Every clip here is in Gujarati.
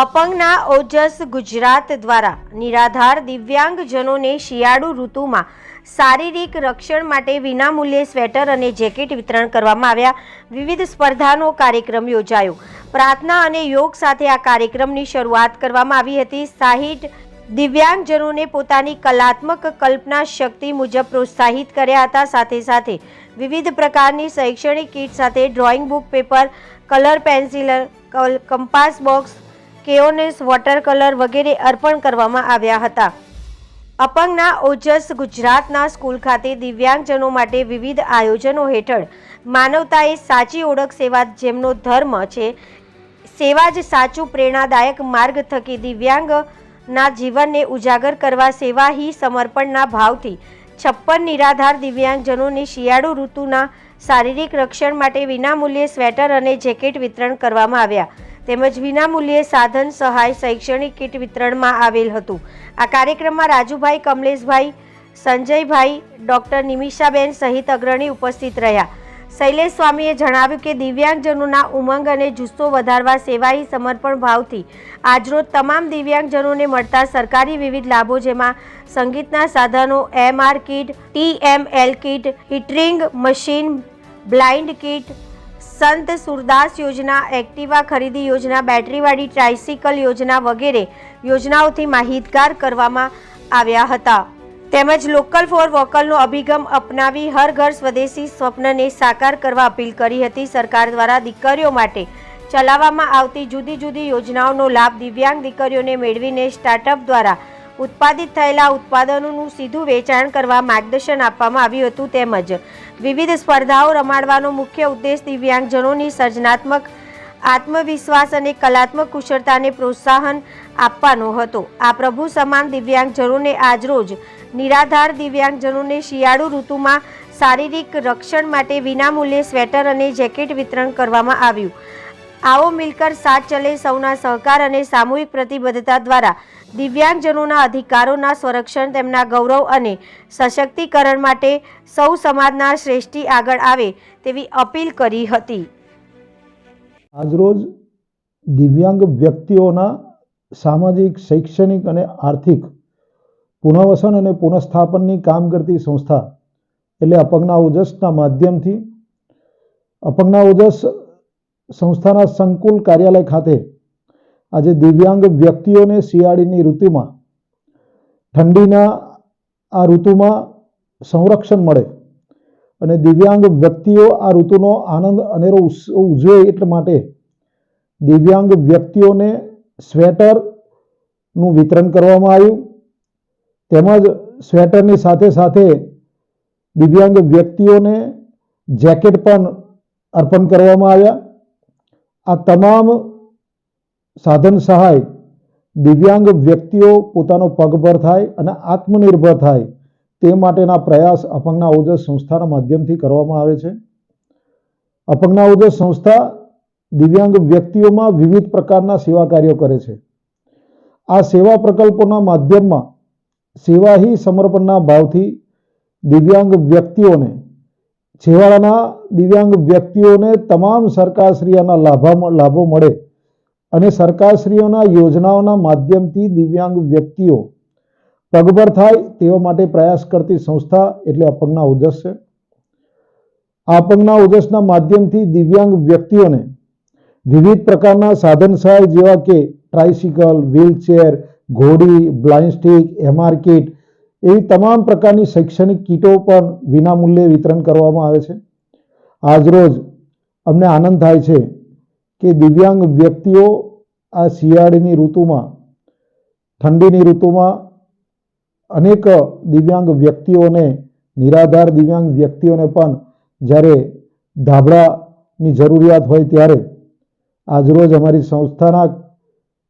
અપંગના ઓજસ ગુજરાત દ્વારા નિરાધાર દિવ્યાંગજનોને શિયાળુ ઋતુમાં શારીરિક રક્ષણ માટે વિનામૂલ્યે સ્વેટર અને જેકેટ વિતરણ કરવામાં આવ્યા. વિવિધ સ્પર્ધાનો કાર્યક્રમ યોજાયો. પ્રાર્થના અને યોગ સાથે આ કાર્યક્રમની શરૂઆત કરવામાં આવી હતી. સાહીઠ દિવ્યાંગજનોને પોતાની કલાત્મક કલ્પના શક્તિ મુજબ પ્રોત્સાહિત કર્યા હતા. સાથે સાથે વિવિધ પ્રકારની શૈક્ષણિક કીટ સાથે drawing book, paper, colour pencil compass box crayons water colour વગેરે અર્પણ કરવામાં આવ્યા હતા. અપંગના ઓજસ ગુજરાતના સ્કૂલ ખાતે દિવ્યાંગજનો માટે વિવિધ આયોજનો હેઠળ માનવતાએ સાચી ઓળખ સેવા જેમનો ધર્મ છે, સેવા જ સાચું પ્રેરણાદાયક માર્ગ થકી દિવ્યાંગના જીવનને ઉજાગર કરવા સેવા હી સમર્પણના ભાવથી છપ્પન નિરાધાર દિવ્યાંગજનોને શિયાળુ ઋતુના શારીરિક રક્ષણ માટે વિનામૂલ્યે સ્વેટર અને જેકેટ વિતરણ કરવામાં આવ્યા. તેમજ વિનામૂલ્યે સાધન સહાય શૈક્ષણિક કીટ વિતરણમાં આવેલ હતું. આ કાર્યક્રમમાં રાજુભાઈ, કમલેશભાઈ, સંજયભાઈ, ડોક્ટર નિમિષાબેન સહિત અગ્રણી ઉપસ્થિત રહ્યા. શૈલેષ સ્વામીએ જણાવ્યું કે દિવ્યાંગજનોના ઉમંગ અને જુસ્સો વધારવા સેવાહી સમર્પણ ભાવથી આજરોજ તમામ દિવ્યાંગજનોને મળતા સરકારી વિવિધ લાભો જેમાં સંગીતના સાધનો MR kit TML kit, hearing machine, blind kit Sant Surdas યોજના, એક્ટિવા ખરીદી યોજના, બેટરીવાળી ટ્રાઇસિકલ યોજના વગેરે યોજનાઓથી માહિતગાર કરવામાં આવ્યા હતા. તેમજ લોકલ ફોર વોકલનો અભિગમ અપનાવી હર ઘર સ્વદેશી સ્વપ્નને સાકાર કરવા અપીલ કરી હતી. સરકાર દ્વારા દીકરીઓ માટે ચલાવવામાં આવતી જુદી જુદી યોજનાઓનો લાભ દિવ્યાંગ દીકરીઓને મેળવીને સ્ટાર્ટઅપ દ્વારા ઉત્પાદિત થયેલા ઉત્પાદનોનું સીધું વેચાણ કરવા માર્ગદર્શન આપવામાં આવ્યું હતું તેમજ વિવિધ સ્પર્ધાઓ રમાડવાનો મુખ્ય ઉદ્દેશ દિવ્યાંગજનોની સર્જનાત્મક, આત્મવિશ્વાસ અને કલાત્મક કુશળતાને પ્રોત્સાહન આપવાનો હતો. આ પ્રભુ સમાન દિવ્યાંગજનોને આજરોજ નિરાધાર દિવ્યાંગજનોને શિયાળુ ઋતુમાં શારીરિક રક્ષણ માટે વિનામૂલ્યે સ્વેટર અને જેકેટ વિતરણ કરવામાં આવ્યું. આવો મિલકર સાથ ચલે સૌના સહકાર અને સામૂહિક પ્રતિબદ્ધતા દ્વારા દિવ્યાંગજનોના અધિકારોના સંરક્ષણ, તેમના ગૌરવ અને સશક્તિકરણ માટે સૌ સમાજના શ્રેષ્ઠી આગળ આવે તેવી અપીલ કરી હતી. આજરોજ દિવ્યાંગ વ્યક્તિઓના સામાજિક, શૈક્ષણિક અને આર્થિક પુનઃવસન અને પુનઃસ્થાપનની કામ કરતી સંસ્થા, એટલે અપંગના ઓજસના માધ્યમથી, અપંગના ઓજસ સંસ્થાના સંકુલ કાર્યાલય ખાતે આજે દિવ્યાંગ વ્યક્તિઓને શિયાળીની ઋતુમાં, ઠંડીના આ ઋતુમાં સંરક્ષણ મળે અને દિવ્યાંગ વ્યક્તિઓ આ ઋતુનો આનંદ અનેરો ઉજવે એટલા માટે દિવ્યાંગ વ્યક્તિઓને સ્વેટરનું વિતરણ કરવામાં આવ્યું. તેમજ સ્વેટરની સાથે સાથે દિવ્યાંગ વ્યક્તિઓને જેકેટ પણ અર્પણ કરવામાં આવ્યા. આ તમામ સાધન સહાય દિવ્યાંગ વ્યક્તિઓ પોતાનો પગભર થાય અને આત્મનિર્ભર થાય તે માટેના પ્રયાસ અપંગના ઓજસ સંસ્થાના માધ્યમથી કરવામાં આવે છે. અપંગના ઓજસ સંસ્થા દિવ્યાંગ વ્યક્તિઓમાં વિવિધ પ્રકારના સેવા કાર્યો કરે છે. આ સેવા પ્રકલ્પોના માધ્યમમાં સેવાહી સમર્પણના ભાવથી દિવ્યાંગ વ્યક્તિઓને છેવાડાના દિવ્યાંગ વ્યક્તિઓને તમામ સરકારશ્રીઓના લાભા લાભો મળે અને સરકારશ્રીઓના યોજનાઓના માધ્યમથી દિવ્યાંગ વ્યક્તિઓ પગભર થાય તેવા માટે પ્રયાસ કરતી સંસ્થા એટલે અપંગના ઓજસ છે. અપંગના ઓજસના માધ્યમથી દિવ્યાંગ વ્યક્તિઓને વિવિધ પ્રકારના સાધન સહાય જેવા કે ટ્રાઇસિકલ, વ્હીલચેર, ઘોડી, બ્લાઇન્ડ સ્ટીક, એમઆર એવી તમામ પ્રકારની શૈક્ષણિક કીટો પણ વિનામૂલ્યે વિતરણ કરવામાં આવે છે. આજરોજ અમને આનંદ થાય છે કે દિવ્યાંગ વ્યક્તિઓ આ શિયાળીની ઋતુમાં, ઠંડીની ઋતુમાં અનેક દિવ્યાંગ વ્યક્તિઓને, નિરાધાર દિવ્યાંગ વ્યક્તિઓને પણ જ્યારે ધાબળાની જરૂરિયાત હોય ત્યારે આજરોજ અમારી સંસ્થાના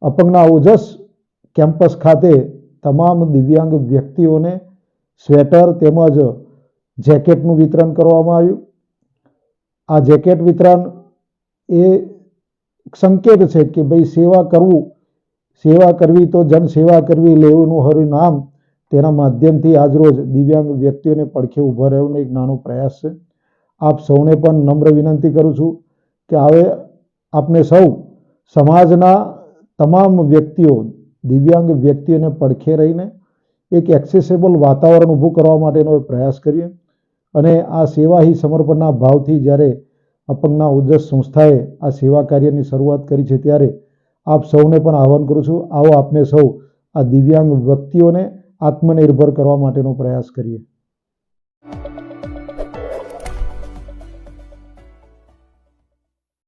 અપંગના ઓજસ કેમ્પસ ખાતે તમામ દિવ્યાંગ વ્યક્તિઓને સ્વેટર તેમજ જેકેટનું વિતરણ કરવામાં આવ્યું. આ જેકેટ વિતરણ એ સંકેત છે કે ભાઈ સેવા કરવું, સેવા કરવી તો જન સેવા કરવી હરું નામ તેના માધ્યમથી આજરોજ દિવ્યાંગ વ્યક્તિઓને પડખે ઊભા રહેવાનો એક નાનો પ્રયાસ છે. આપ સૌને પણ નમ્ર વિનંતી કરું છું કે હવે આપને સૌ સમાજના તમામ વ્યક્તિઓ દિવ્યાંગ વ્યક્તિઓને પડખે રહીને એક એક્સેસેબલ વાતાવરણ ઊભું કરવા માટેનો પ્રયાસ કરીએ. અને આ સેવા હી સમર્પણના ભાવથી જ્યારે અપંગના ઉદ્દેશ સંસ્થાએ આ સેવા કાર્યની શરૂઆત કરી છે ત્યારે આપ સૌને પણ આહવાન કરું છું, આવો આપને સૌ આ દિવ્યાંગ વ્યક્તિઓને આત્મનિર્ભર કરવા માટેનો પ્રયાસ કરીએ.